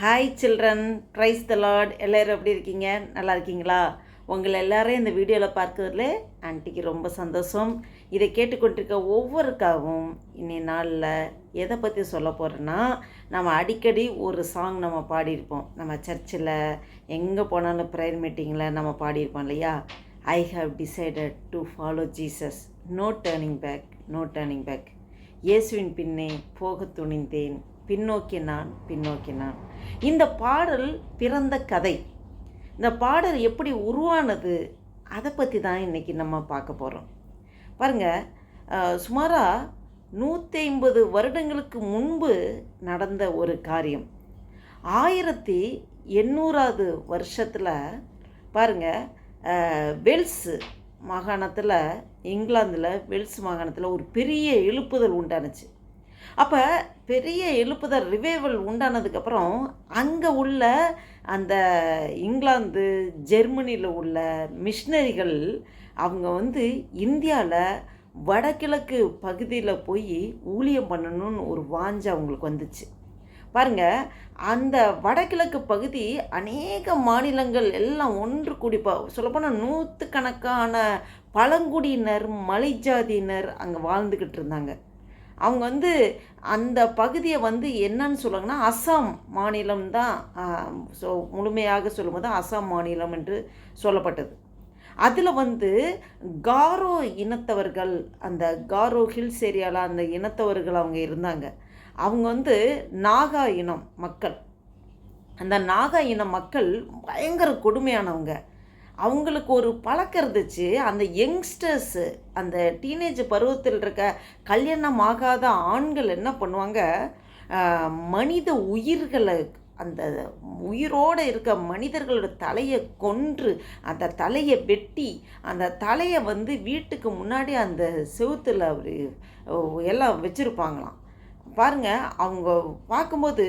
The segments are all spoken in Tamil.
Hi children praise the lord எல்லோரும் எப்படி இருக்கீங்க? நல்லா இருக்கீங்களா? உங்களை எல்லாரையும் இந்த வீடியோவில் பார்க்கறதுல ஆன்ட்டிக்கு ரொம்ப சந்தோஷம். இதை கேட்டுக்கொண்டிருக்க ஒவ்வொருக்காகவும் இன்னி நாளில் எதை பற்றி சொல்ல போகிறேன்னா நம்ம அடிக்கடி ஒரு சாங் நம்ம பாடியிருப்போம். நம்ம சர்ச்சில் எங்கே போனாலும் ப்ரேயர் மீட்டிங்கில் நம்ம பாடியிருப்போம் இல்லையா? I have decided to follow Jesus no turning back no turning back இயேசுவின் பின்னே போக துணிந்தேன். பின்னோக்கி நான் பின்னோக்கி நான். இந்த பாடல் பிறந்த கதை. இந்த பாடல் எப்படி உருவானது அதை பற்றி தான் இன்றைக்கி நம்ம பார்க்க போகிறோம் பாருங்கள் சுமாராக நூற்றி ஐம்பது வருடங்களுக்கு முன்பு நடந்த ஒரு காரியம். ஆயிரத்தி எண்ணூறாவது வருஷத்தில் பாருங்கள் வெல்ஸு மாகாணத்தில் இங்கிலாந்தில் வெல்ஸ் மாகாணத்தில் ஒரு பெரிய எழுப்புதல் உண்டானுச்சு. அப்போ பெரிய எழுப்புதல் ரிவைவல் உண்டானதுக்கப்புறம் அங்கே உள்ள அந்த இங்கிலாந்து ஜெர்மனியில் உள்ள மிஷினரிகள் அவங்க வந்து இந்தியாவில் வடகிழக்கு பகுதியில் போய் ஊழியம் பண்ணணும்னு ஒரு வாஞ்சை அவங்களுக்கு வந்துச்சு. பாருங்க அந்த வடகிழக்கு பகுதி அநேக மாநிலங்கள் எல்லாம் ஒன்று கூடி சொல்லப்போனால் நூற்றுக்கணக்கான பழங்குடியினர் மலைஜாதியினர் அங்கே வாழ்ந்துக்கிட்டு இருந்தாங்க. அவங்க வந்து அந்த பகுதியை வந்து என்னன்னு சொல்லுவாங்கன்னா அஸ்ஸாம் மாநிலம் தான் ஸோ முழுமையாக சொல்லும்போது அசாம் மாநிலம் என்று சொல்லப்பட்டது. அதில் வந்து காரோ இனத்தவர்கள் அந்த காரோ ஹில்ஸ் ஏரியாவில் அந்த இனத்தவர்கள் அவங்க இருந்தாங்க. அவங்க வந்து நாகா இனம் மக்கள். அந்த நாகா இன மக்கள் பயங்கர கொடுமையானவங்க. அவங்களுக்கு ஒரு பழக்கம் இருந்துச்சு. அந்த யங்ஸ்டர்ஸு அந்த டீனேஜ் பருவத்தில் இருக்க கல்யாணம் ஆகாத ஆண்கள் என்ன பண்ணுவாங்க? மனித உயிர்களை அந்த உயிரோடு இருக்க மனிதர்களோட தலையை கொன்று அந்த தலையை வெட்டி அந்த தலையை வந்து வீட்டுக்கு முன்னாடி அந்த செவுத்தில் அவர் எல்லாம் வச்சுருப்பாங்களாம். பாருங்கள் அவங்க பார்க்கும்போது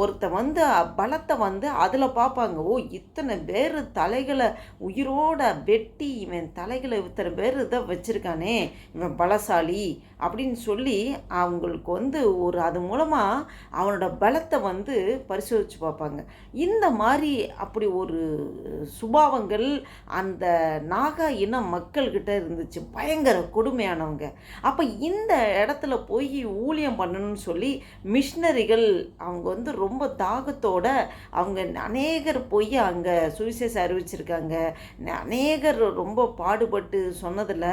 ஒருத்த வந்து பலத்தை வந்து அதில் பார்ப்பாங்க. ஓ இத்தனை பேர் தலைகளை உயிரோட வெட்டி இவன் தலைகளை இத்தனை பேர் இதை வச்சுருக்கானே இவன் பலசாலி அப்படின்னு சொல்லி அவங்களுக்கு வந்து ஒரு அது மூலமாக அவனோட பலத்தை வந்து பரிசோதித்து பார்ப்பாங்க. இந்த மாதிரி அப்படி ஒரு சுபாவங்கள் அந்த நாகா இன மக்கள்கிட்ட இருந்துச்சு. பயங்கர கொடுமையானவங்க. அப்போ இந்த இடத்துல போய் ஊழியம் பண்ணணும்னு சொல்லி மிஷினரிகள் அவங்க வந்து ரொம்ப தாகத்தோட அவங்க அநேகர் போய் அங்கே சுவிசேஷம் அறிவிச்சிருக்காங்க. அநேகர் ரொம்ப பாடுபட்டு சொன்னதில்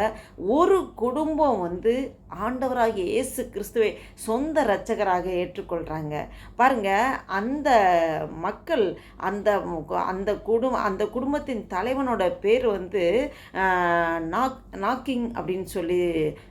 ஒரு குடும்பம் வந்து ஆண்டவராகிய இயேசு கிறிஸ்துவை சொந்த இரட்சகராக ஏற்றுக்கொள்கிறாங்க பாருங்க அந்த மக்கள் அந்த அந்த குடும்ப அந்த குடும்பத்தின் தலைவனோட பேர் வந்து நாக் நாக்கிங் அப்படின்னு சொல்லி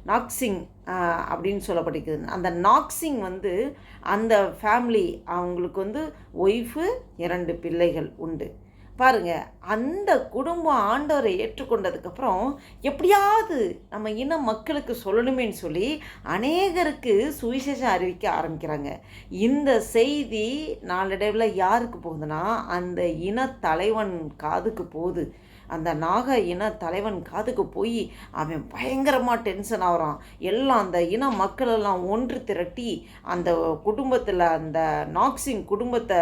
நாக்சிங் அப்படின்னு சொல்லப்பட்டிருக்குது. அந்த நாக்சிங் வந்து அந்த ஃபேமிலி அவங்களுக்கு வந்து ஒய்ஃபு இரண்டு பிள்ளைகள் உண்டு. பாருங்க அந்த குடும்பம் ஆண்டவரை ஏற்றுக்கொண்டதுக்கப்புறம் எப்படியாவது நம்ம இன மக்களுக்கு சொல்லணுமேன்னு சொல்லி அநேகருக்கு சுவிசேஷம் அறிவிக்க ஆரம்பிக்கிறாங்க. இந்த செய்தி நாளடைவில் யாருக்கு போகுதுன்னா அந்த இன தலைவன் காதுக்கு போகுது. அந்த நாக இன தலைவன் காதுக்கு போய் அவன் பயங்கரமாக டென்ஷன் ஆகிறான். எல்லாம் அந்த இன மக்களெல்லாம் ஒன்று திரட்டி அந்த குடும்பத்தில் அந்த நாக்சிங் குடும்பத்தை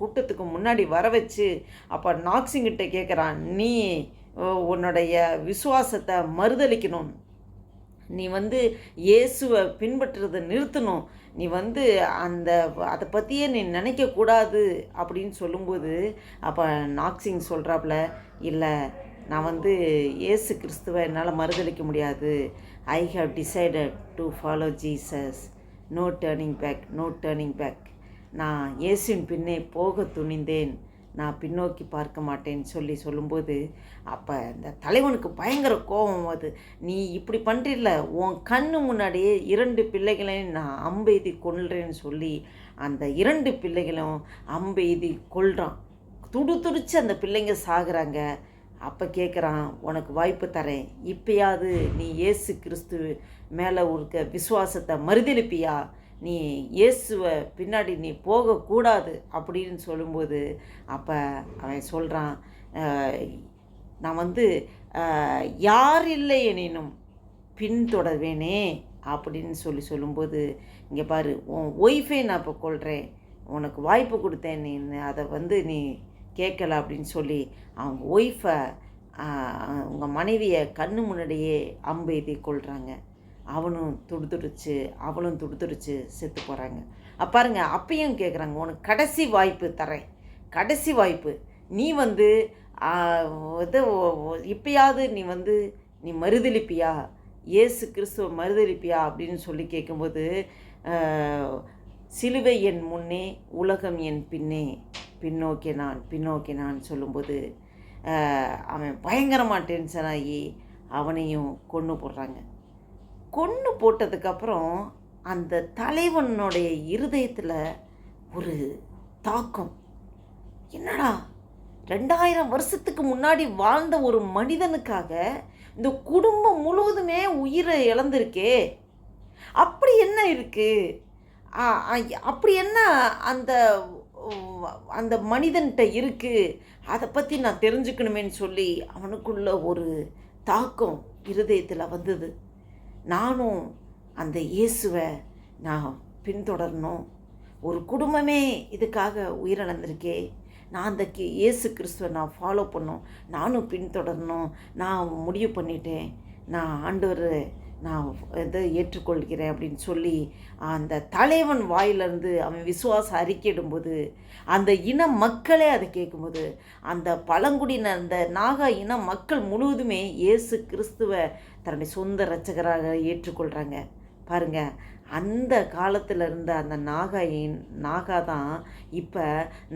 கூட்டத்துக்கு முன்னாடி வர வச்சு அப்போ நாக்சிங்கிட்ட கேட்குறான் நீ உன்னுடைய விசுவாசத்தை மறுதளிக்கணும். நீ வந்து இயேசுவை பின்பற்றுறதை நிறுத்தணும். நீ வந்து அந்த அதை பற்றியே நீ நினைக்கக்கூடாது அப்படின்னு சொல்லும்போது அப்போ நாக்சிங் சொல்கிறாப்புல இல்லை நான் வந்து இயேசு கிறிஸ்துவை என்னால் மறுதளிக்க முடியாது. I have decided to follow Jesus no turning back no turning back நான் இயேசுவின் பின்னே போக துணிந்தேன். நான் பின்னோக்கி பார்க்க மாட்டேன்னு சொல்லி சொல்லும்போது அப்போ இந்த தலைவனுக்கு பயங்கர கோபம் அது நீ இப்படி பண்ணுறில்ல உன் கண்ணு முன்னாடியே இரண்டு பிள்ளைகளையும் நான் அம்பெய்தி கொள்றேன்னு சொல்லி அந்த இரண்டு பிள்ளைகளும் அம்பெய்தி கொள்கிறான் துடு துடிச்சு அந்த பிள்ளைங்க சாகுறாங்க. அப்போ கேட்குறான் உனக்கு வாய்ப்பு தரேன். இப்பயாவது நீ இயேசு கிறிஸ்து மேலே இருக்க விசுவாசத்தை மறுதளிப்பியா நீ இயேசுவை பின்னாடி நீ போகக்கூடாது அப்படின்னு சொல்லும்போது அப்போ அவன் சொல்கிறான் நான் வந்து யார் இல்லை எனினும் பின்தொடர்வேனே அப்படின்னு சொல்லி சொல்லும்போது இங்கே பாரு உன் ஒய்ஃபை நான் இப்போ கொள்கிறேன் உனக்கு வாய்ப்பு கொடுத்தேன். நீ அதை வந்து நீ கேட்கல அப்படின்னு சொல்லி அவங்க ஒய்ஃபை உங்கள் மனைவியை கண்ணு முன்னாடியே அம்பு எழுதி கொள்கிறாங்க அவனும் துடுதுடிச்சு அவளும் துடுதுடிச்சு செத்து போகிறாங்க பாருங்க அப்பயும் கேட்குறாங்க உனக்கு கடைசி வாய்ப்பு தரேன். கடைசி வாய்ப்பு. நீ வந்து இது இப்பயாவது நீ வந்து நீ மறுதளிப்பியா இயேசு கிறிஸ்துவ மறுதளிப்பியா அப்படின்னு சொல்லி கேட்கும்போது சிலுவை என் முன்னே உலகம் என் பின்னே பின்னோக்கி நான் பின்னோக்கி நான் சொல்லும்போது அவன் பயங்கரமாக டென்ஷன் ஆகி அவனையும் கொன்று போடுறாங்க. கொன்று போட்டதுக்கப்புறம் அந்த தலைவனுடைய இருதயத்தில் ஒரு தாக்கம். என்னடா? ரெண்டாயிரம் வருஷத்துக்கு முன்னாடி வாழ்ந்த ஒரு மனிதனுக்காக இந்த குடும்பம் முழுவதுமே உயிரை இழந்திருக்கே. அப்படி என்ன இருக்குது அப்படி என்ன அந்த அந்த மனிதன்கிட்ட இருக்குது அதை பற்றி நான் தெரிஞ்சுக்கணுமேன்னு சொல்லி அவனுக்குள்ள ஒரு தாக்கம் இருதயத்தில் வந்தது. நானும் அந்த இயேசுவை நான் பின்தொடரணும். ஒரு குடும்பமே இதுக்காக உயிரிழந்திருக்கே. நான் அந்த கி- இயேசு கிறிஸ்துவை நான் ஃபாலோ பண்ணணும். நானும் பின்தொடரணும். நான் முடிவு பண்ணிட்டேன். நான் ஆண்டவர் நான் இதை ஏற்றுக்கொள்கிறேன் அப்படின்னு சொல்லி அந்த தலைவன் வாயிலிருந்து அவன் விசுவாசம் அறிக்கையிடும்போது அந்த இன மக்களே அதை கேட்கும்போது அந்த பழங்குடியின அந்த நாகா இன மக்கள் முழுவதுமே இயேசு கிறிஸ்துவை தன்னுடைய சொந்த ரச்சகராக ஏற்றுக்கொள்கிறாங்க பாருங்க அந்த காலத்தில் இருந்த அந்த நாகா இன்- நாகா தான் இப்போ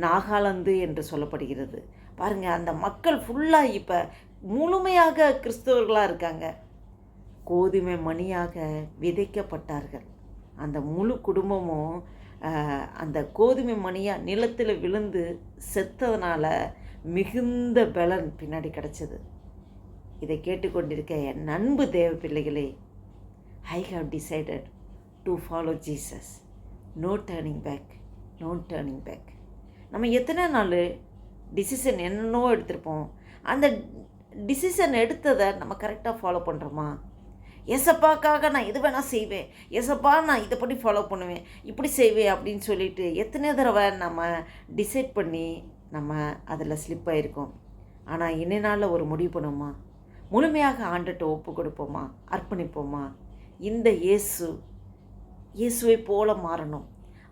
நாகாலாந்து என்று சொல்லப்படுகிறது. பாருங்கள் அந்த மக்கள் ஃபுல்லாக இப்போ முழுமையாக கிறிஸ்தவர்களாக இருக்காங்க. கோதுமை மணியாக விதைக்கப்பட்டார்கள். அந்த முழு குடும்பமும் அந்த கோதுமை மணியாக நிலத்தில் விழுந்து செத்ததுனால மிகுந்த பலன் பின்னாடி கிடச்சிது. இதை கேட்டுக்கொண்டிருக்க என் அன்பு தேவ பிள்ளைகளே I have decided to follow Jesus no turning back no turning back நம்ம எத்தனை நாள் டிசிஷன் என்னென்னோ எடுத்திருப்போம். அந்த டிசிஷன் எடுத்ததை நம்ம கரெக்டாக ஃபாலோ பண்ணுறோமா எசப்பாக்காக நான் இது வேணால் செய்வேன். எசப்பா நான் இதை படி ஃபாலோ பண்ணுவேன். இப்படி செய்வேன் அப்படின்னு சொல்லிட்டு எத்தனை தடவை நம்ம டிசைட் பண்ணி நம்ம அதில் ஸ்லிப் ஆகிருக்கோம் ஆனால் இன்ன நாளில் ஒரு முடிவு பண்ணுவோமா? முழுமையாக ஆண்டுட்டு ஒப்பு கொடுப்போமா? அர்ப்பணிப்போமா? இந்த இயேசு இயேசுவை போல மாறணும்.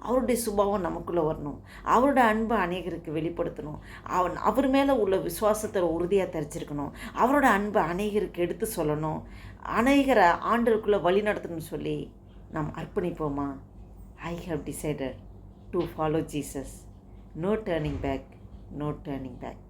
அவருடைய சுபாவம் நமக்குள்ளே வரணும். அவரோட அன்பை அநேகருக்கு வெளிப்படுத்தணும். அவன் அவர் மேலே உள்ள விசுவாசத்தை உறுதியாக தரிச்சிருக்கணும் அவரோட அன்பை அநேகருக்கு எடுத்து சொல்லணும். அநேகரை ஆண்டருக்குள்ளே வழி நடத்தணும்னு சொல்லி நாம் அர்ப்பணிப்போமா? I have decided to follow Jesus no turning back no turning back